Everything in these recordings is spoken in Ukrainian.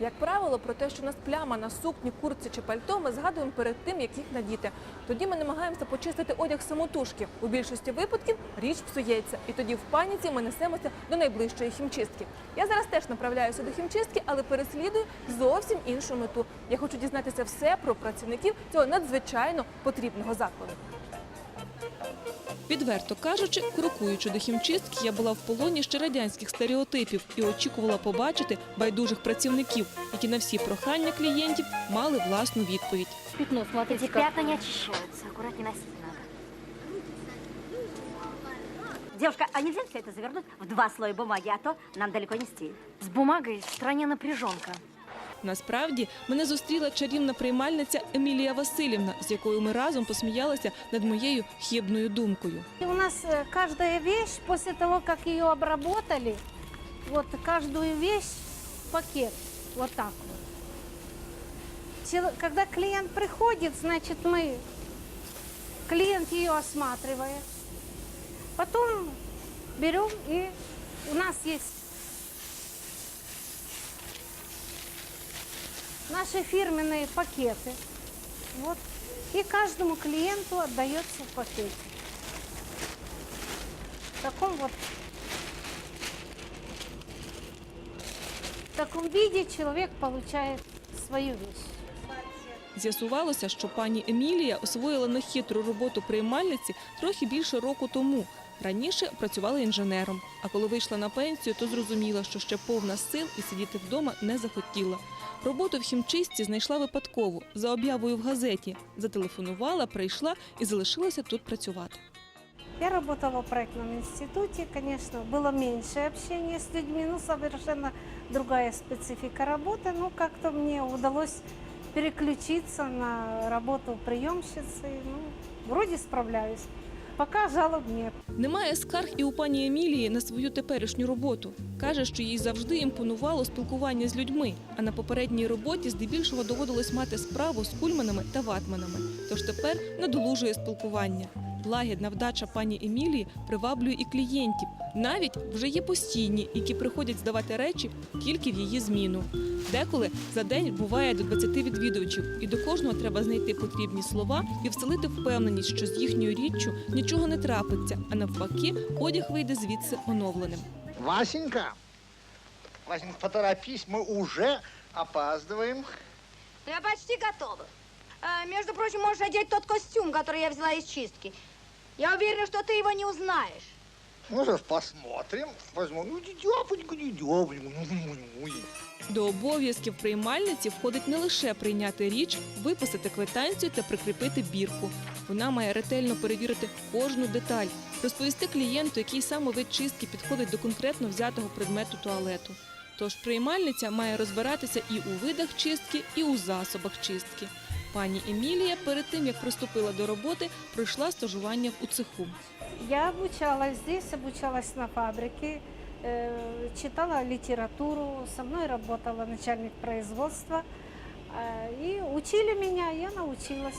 Як правило, про те, що у нас пляма на сукні, куртці чи пальто, ми згадуємо перед тим, як їх надіти. Тоді ми намагаємося почистити одяг самотужки. У більшості випадків річ псується, і тоді в паніці ми несемося до найближчої хімчистки. Я зараз теж направляюся до хімчистки, але переслідую зовсім іншу мету. Я хочу дізнатися все про працівників цього надзвичайно потрібного закладу. Відверто кажучи, крокуючи до хімчистки, я була в полоні ще радянських стереотипів і очікувала побачити байдужих працівників, які на всі прохання клієнтів мали власну відповідь. Пятно, смотрите, Эти как. пятна не очищаются. Аккуратнее носить надо. Девушка, а нельзя все это завернуть в два слоя бумаги, а то нам далеко не стелит. С бумагой в стране напряженка. Насправді мене зустріла чарівна приймальниця Емілія Васильівна, з якою ми разом посміялися над моєю хибною думкою. У нас э, каждая вещь, после того, как ее обработали, вот каждую вещь пакет, вот так вот. Когда клиент приходит, значит, мы, клиент ее осматривает, потом берем и у нас есть наши фирменные пакеты. Вот. И каждому клиенту отдается в пакете. В таком вот в таком виде человек получает свою вещь. З'ясувалося, що пані Емілія освоїла нехитру роботу приймальниці трохи більше року тому. Раніше працювала інженером, а коли вийшла на пенсію, то зрозуміла, що ще повна сил і сидіти вдома не захотіла. Роботу в хімчистці знайшла випадково за об'явою в газеті. Зателефонувала, прийшла і залишилася тут працювати. Я работала в проектном институте, конечно, было меньше общения с людьми, ну, совершенно другая специфика работы, но как-то мне удалось переключиться на работу приемщицы, ну, вроде справляюсь. Пока жалоб нет. Немає скарг і у пані Емілії на свою теперішню роботу. Каже, що їй завжди імпонувало спілкування з людьми, а на попередній роботі здебільшого доводилось мати справу з кульманами та ватманами. Тож тепер надолужує спілкування. Лагідна вдача пані Емілії приваблює і клієнтів. Навіть вже є постійні, які приходять здавати речі тільки в її зміну. Деколи за день буває до 20 відвідувачів, і до кожного треба знайти потрібні слова і вселити впевненість, що з їхньою річчю нічого не трапиться, а навпаки, одяг вийде звідси оновленим. Васенька, Васенька, поторопись, мы уже опаздываем. Я почти готова. А, между прочим, можешь одеть тот костюм, который я взяла из чистки. Я уверена, что ты его не узнаешь. Ну что ж, посмотрим. Возьму. Ну, дёпоньку, не дёпоньку. Ой. До обов'язків приймальниці входить не лише прийняти річ, виписати квитанцію та прикріпити бірку. Вона має ретельно перевірити кожну деталь, розповісти клієнту, який саме вид чистки підходить до конкретно взятого предмету туалету. Тож приймальниця має розбиратися і у видах чистки, і у засобах чистки. Пані Емілія перед тим як приступила до роботи, пройшла стажування у цеху. Я обучалась здесь, обучалась на фабрике, э, читала литературу, со мной работала начальник производства. э, И учили меня, я научилась.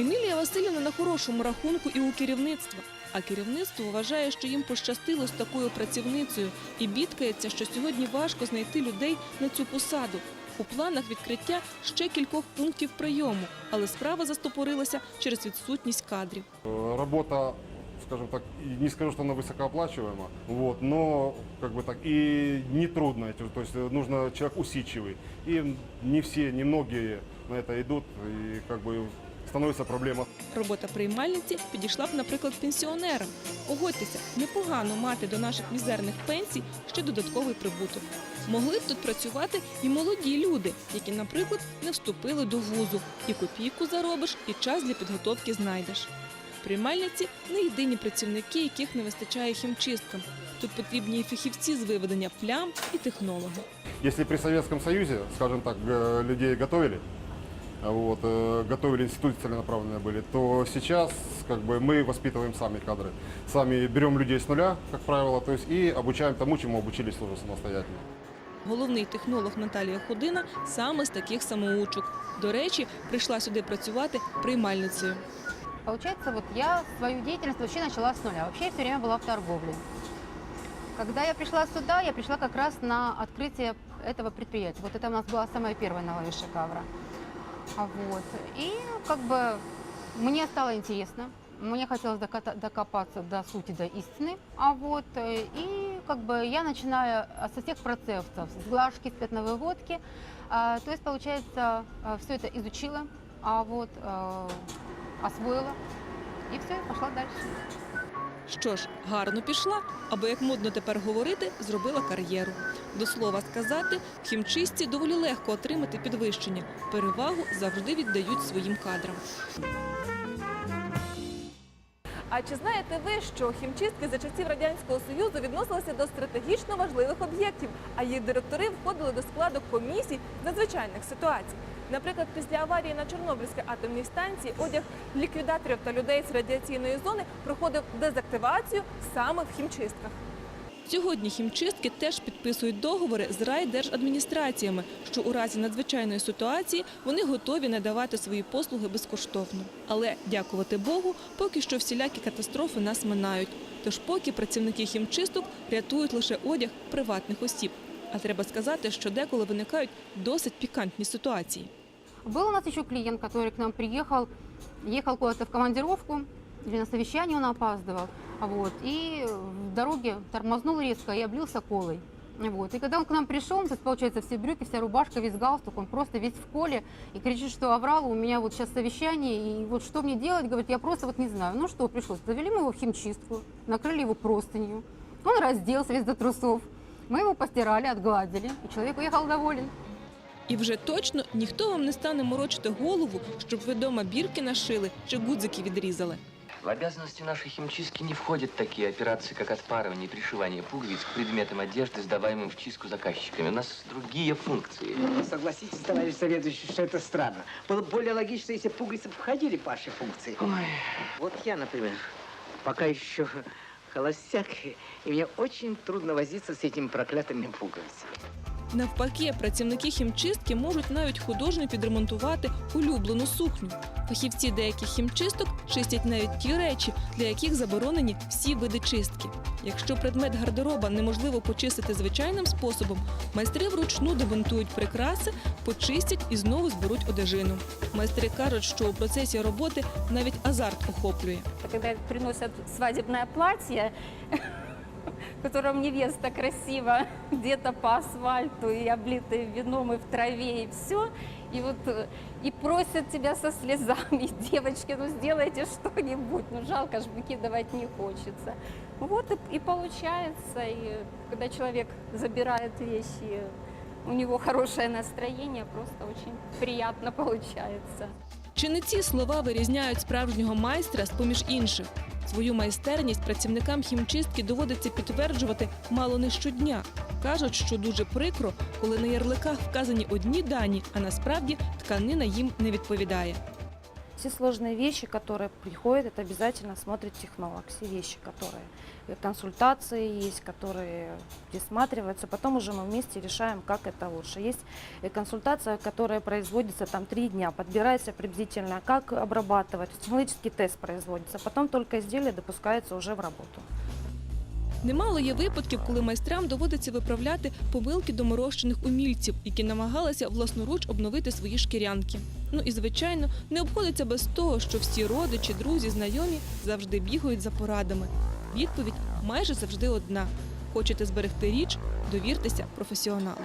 Емілія Васильівна на хорошому рахунку і у керівництва. А керівництво вважає, що їм пощастило з такою працівницею і бідкається, що сьогодні важко знайти людей на цю посаду. У планах відкриття ще кількох пунктів прийому, але справа застопорилася через відсутність кадрів. Э, Работа, скажем так, и не скажу, что она высокооплачиваема, вот, но как бы так и не трудно, то есть э, нужно человек усидчивый. И не все, немногие на это идут, и как бы становится проблема. Робота приймальниці підійшла б, наприклад, пенсіонерам. Погодьтеся, непогано мати до наших мізерних пенсій ще додатковий прибуток. Могли б тут працювати і молоді люди, які, наприклад, не вступили до вузу. І копійку заробиш, і час для підготовки знайдеш. Приймальниці не єдині працівники, яких не вистачає хімчисткам. Тут потрібні і фахівці з виведення плям і технологи. Если при Советском Союзе, скажем так, г- людей готовили, а вот, э, готовили институты целенаправленные были, то сейчас как бы мы воспитываем сами кадры. Сами берем людей с нуля, как правило, то есть и обучаем тому, чему обучились уже самостоятельно. Головний технолог Наталія Ходина саме з таких самоучок. До речі, прийшла сюди працювати приймальницею. Получается, вот я свою деятельность вообще начала с нуля. Вообще я все время была в торговле. Когда я пришла сюда, я пришла как раз на открытие этого предприятия. Вот это у нас была самая первая наловиша кавра. А Вот. И как бы мне стало интересно, мне хотелось доката- докопаться до сути, до истины. А вот, э, и как бы я начинаю а, со всех процессов, с глажки, с пятновыводки. А, то есть, получается, все это изучила, а вот э, освоила. И все, пошла дальше. Що ж, гарно пішла, або як модно тепер говорити, зробила кар'єру. До слова сказати, в хімчистці доволі легко отримати підвищення. Перевагу завжди віддають своїм кадрам. А чи знаєте ви, що хімчистки за часів радянського союзу відносилися до стратегічно важливих об'єктів, а їх директори входили до складу комісій надзвичайних ситуацій? Наприклад, після аварії на Чорнобильській атомній станції одяг ліквідаторів та людей з радіаційної зони проходив дезактивацію саме в хімчистках. Сьогодні хімчистки теж підписують договори з райдержадміністраціями, що у разі надзвичайної ситуації вони готові надавати свої послуги безкоштовно. Але, дякувати Богу, поки що всілякі катастрофи нас минають. Тож поки працівники хімчисток рятують лише одяг приватних осіб. А треба сказати, що деколи виникають досить пікантні ситуації. Был у нас еще клиент, который к нам приехал, ехал куда-то в командировку, или на совещание он опаздывал, вот, и в дороге тормознул резко и облился колой. Вот. И когда он к нам пришел, то есть, получается, все брюки, вся рубашка, весь галстук, он просто весь в коле и кричит, что Аврала, у меня вот сейчас совещание, и вот что мне делать, говорит, я просто вот не знаю. Ну что, пришлось, завели мы его в химчистку, накрыли его простынью, он разделся весь до трусов, мы его постирали, отгладили, и человек уехал доволен. І вже точно ніхто вам не стане морочити голову, щоб ви дома бірки нашили чи гудзики відрізали. В обязанности нашей химчистки не входят такие операции, как отпарывание и пришивание пуговиц к предметам одежды, сдаваемым в чистку заказчиками. У нас другие функции. Согласитесь, товарищ заведующий, что это странно. Было бы более логично, если пуговицы бы входили в ваши функции. Ой, Вот я, например, пока еще холостяк, и мне очень трудно возиться с этими проклятыми пуговицами. Навпаки, працівники хімчистки можуть навіть художньо підремонтувати улюблену сукню. Фахівці деяких хімчисток чистять навіть ті речі, для яких заборонені всі види чистки. Якщо предмет гардероба неможливо почистити звичайним способом, майстри вручну демонтують прикраси, почистять і знову зберуть одежину. Майстри кажуть, що у процесі роботи навіть азарт охоплює. Когда приносят свадебное платье, в котором невеста красиво где-то по асфальту и облитая вином и в траве, и все. И вот э, и просят тебя со слезами, девочки, ну сделайте что-нибудь. Ну жалко ж выкидывать не хочется. Вот и, и получается, и когда человек забирает вещи, у него хорошее настроение, просто очень приятно получается. Чи не ці слова вирізняють справжнього майстра з поміж інших? Свою майстерність працівникам хімчистки доводиться підтверджувати мало не щодня. Кажуть, що дуже прикро, коли на ярликах вказані одні дані, а насправді тканина їм не відповідає. Все сложные вещи, которые приходят, это обязательно смотрит технолог. Все вещи, которые э, консультации есть, которые присматриваются. Потом уже мы вместе решаем, как это лучше. Есть э, консультация, которая производится там три дня. Подбирается приблизительно, как обрабатывать. Технологический тест производится. Потом только изделие допускается уже в работу. Немало є випадків, коли майстрам доводиться виправляти помилки доморощених умільців, які намагалися власноруч обновити свої шкірянки. Ну і звичайно, не обходиться без того, що всі родичі, друзі, знайомі завжди бігають за порадами. Відповідь майже завжди одна: хочете зберегти річ, довіртеся професіоналу.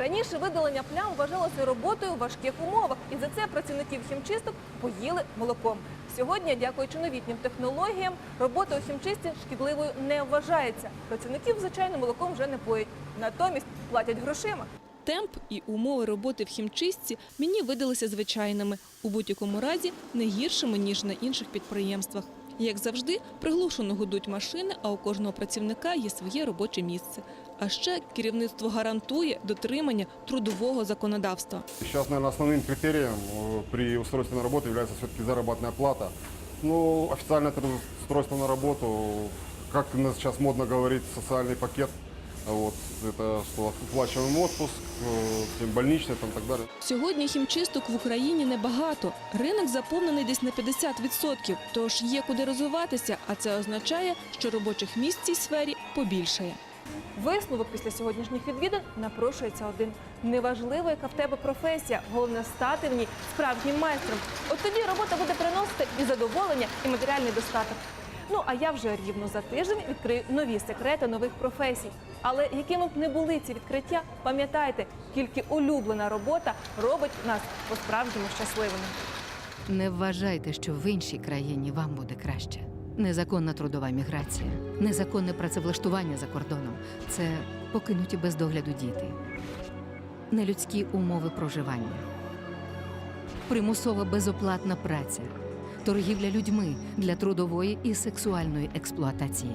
Раніше видалення плям вважалося роботою у важких умовах, і за це працівників хімчисток поїли молоком. Сьогодні, дякуючи новітнім технологіям, робота у хімчистці шкідливою не вважається. Працівників, звичайно, молоком вже не поють, натомість платять грошима. Темп і умови роботи в хімчистці мені видалися звичайними, у будь-якому разі не гіршими ніж на інших підприємствах. Як завжди, приглушено гудуть машини, а у кожного працівника є своє робоче місце. А ще керівництво гарантує дотримання трудового законодавства. Сейчас, наверное, основным критерием э, при устройстве на работу является все-таки заработная плата. Ну, официальное устройство на работу, как у сейчас модно говорить, социальный пакет. Вот, это что оплачиваемый отпуск, э, всем больничный там, и так далее. Сьогодні хімчисток в Україні небагато. Ринок заповнений десь на 50%, тож є куди розвиватися, а це означає, що робочих місць в цій сфері побільшає. Висновок після сьогоднішніх відвідин напрошується один. Неважливо, яка в тебе професія, головне стати в ній справжнім майстром. От тоді робота буде приносити і задоволення, і матеріальний достаток. Ну а я вже рівно за тиждень відкрию нові секрети нових професій. Але якими б не були ці відкриття, пам'ятайте, тільки улюблена робота робить нас по-справжньому щасливими. Не вважайте, що в іншій країні вам буде краще. Незаконна трудова міграція, незаконне працевлаштування за кордоном це покинуті без догляду діти, нелюдські умови проживання, примусова безоплатна праця, торгівля людьми для трудової і сексуальної експлуатації.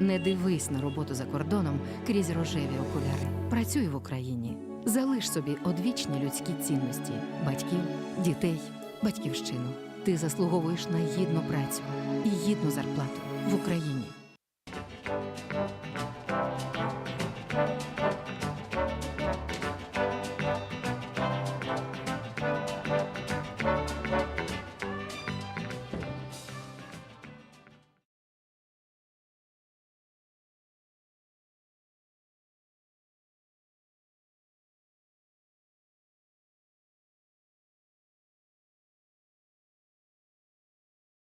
Не дивись на роботу за кордоном крізь рожеві окуляри. Працюй в Україні. Залиш собі одвічні людські цінності батьків, дітей, батьківщину. Ти заслуговуєш на гідну працю і гідну зарплату в Україні.